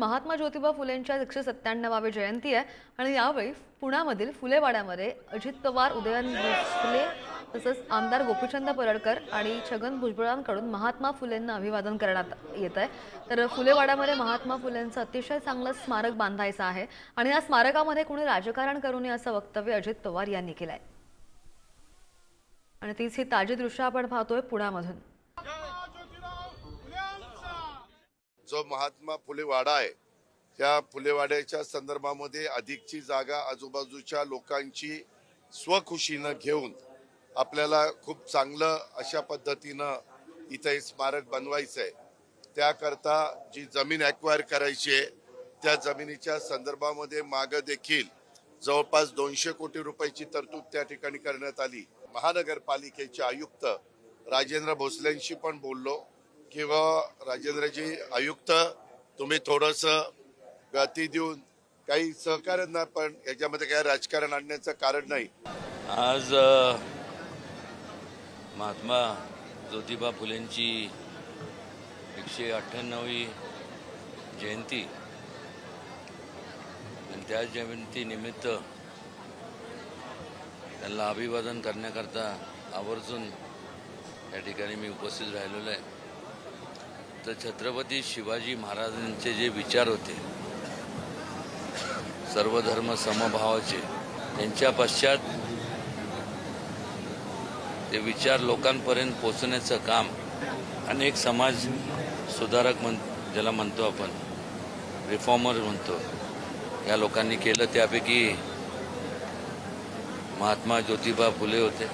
महात्मा ज्योतिबा फुलेंच्या एकशे सत्त्याण्णवावी जयंती आहे. आणि यावेळी पुण्यामधील फुलेवाड्यामध्ये अजित पवार उदयन भोसले तसंच आमदार गोपीचंद परडकर आणि छगन भुजबळांकडून महात्मा फुलेंना अभिवादन करण्यात येत आहे. तर फुलेवाड्यामध्ये महात्मा फुलेंचं अतिशय चांगलं स्मारक बांधायचं आहे. आणि या स्मारकामध्ये कोणी राजकारण करू नये असं वक्तव्य अजित पवार यांनी केलं आहे आणि तीच ही ताजी दृश्य आपण पाहतोय पुण्यामधून. जो महात्मा फुले वाडा आहे त्या फुलेवाड्याच्या संदर्भामध्ये अधिकची जागा आजूबाजूच्या लोकांची स्वखुशीनं घेऊन आपल्याला खूप चांगलं अशा पद्धतीनं इथं हे स्मारक बनवायचं आहे त्याकरता जी जमीन ॲक्वायर करायची आहे त्या जमिनीच्या संदर्भामध्ये मागं देखील जवळपास दोनशे कोटी रुपयाची तरतूद त्या ठिकाणी करण्यात आली. महानगरपालिकेचे आयुक्त राजेंद्र भोसलेंशी पण बोललो. किंवा राजेंद्रजी आयुक्त तुम्ही थोडस गती देऊन काही सहकार्यांना पण याच्यामध्ये काही राजकारण आणण्याचं कारण नाही. आज महात्मा ज्योतिबा फुलेंची एकशे अठ्ठ्याण्णवी जयंती आणि त्या जयंतीनिमित्त त्यांना अभिवादन करण्याकरता आवर्जून या ठिकाणी मी उपस्थित राहिलेलो आहे. तर छत्रपती शिवाजी महाराजांचे जे विचार होते सर्वधर्म समभावाचे त्यांच्या पश्चात ते विचार लोकांपर्यंत पोचण्याचं काम अनेक समाज सुधारक म्हण ज्याला म्हणतो आपण रिफॉर्मर म्हणतो. या लोकांनी केलं त्यापैकी महात्मा ज्योतिबा फुले होते.